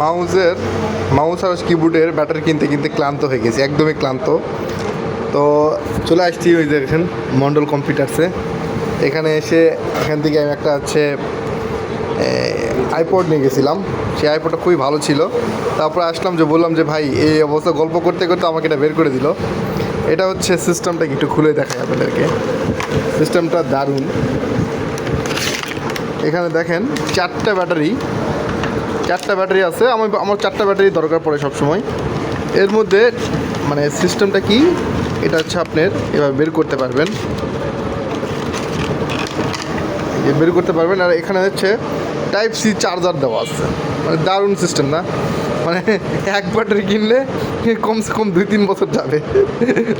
মাউসের, মাউস আর কিবোর্ডের ব্যাটারি কিনতে কিনতে ক্লান্ত হয়ে গেছি, একদমই ক্লান্ত। তো চলে আসছি ওই দেখেন, মন্ডল কম্পিউটার্সে। এখানে এসে এখান থেকে আমি একটা হচ্ছে আইপড নিয়ে গেছিলাম। সেই আইপডটা খুবই ভালো ছিল। তারপরে আসলাম যে, বললাম যে, ভাই, এই অবস্থা গল্প করতে করতে আমাকে এটা বের করে দিল। এটা হচ্ছে সিস্টেমটা একটু খুলে দেখাই আপনাদেরকে সিস্টেমটা দারুণ। এখানে দেখেন, চারটা ব্যাটারি চারটা ব্যাটারি আছে। আমার আমার চারটা ব্যাটারি দরকার পড়ে সব সময় এর মধ্যে মানে সিস্টেমটা কি? এটা হচ্ছে আপনার এবার বের করতে পারবেন। বের করতে পারবেন। আর এখানে হচ্ছে টাইপ সি চার্জার দেওয়া আছে। মানে দারুণ সিস্টেম না? মানে এক ব্যাটারি কিনলে কমসে কম দুই তিন বছর যাবে।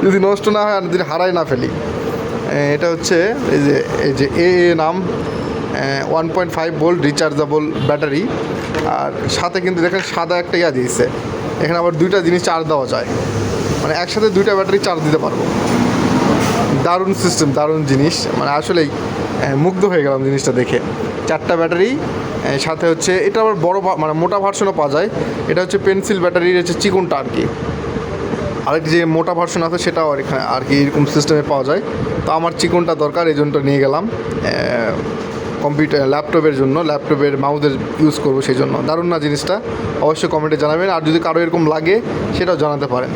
যদি নষ্ট না হয় আর যদি হারাই না ফেলি। এটা হচ্ছে এই যে এই যে এ নাম। One point five volt rechargeable battery আর সাথে কিন্তু দেখেন সাদা একটা ইয়া দিয়েছে। এখানে আবার দুইটা জিনিস চার্জ দেওয়া যায়। মানে একসাথে দুইটা ব্যাটারি চার্জ দিতে পারব। দারুণ সিস্টেম দারুণ জিনিস। মানে আসলেই মুগ্ধ হয়ে গেলাম জিনিসটা দেখে। চারটা ব্যাটারি সাথে হচ্ছে, এটা আবার বড় মানে মোটা ভার্সনও পাওয়া যায়। এটা হচ্ছে পেন্সিল ব্যাটারির হচ্ছে চিকনটা আর কি। আরেক যে মোটা ভার্সন আছে, সেটাও আর এখানে আর কি এরকম সিস্টেমে পাওয়া যায়। তো আমার চিকনটা দরকার, এই জন্যটা নিয়ে গেলাম। কম্পিউটার ল্যাপটপের জন্য ল্যাপটপের মাউসের ইউজ করব সেই জন্য। দারুণ না জিনিসটা? অবশ্যই কমেন্টে জানাবেন। আর যদি কারও এরকম লাগে, সেটাও জানাতে পারেন।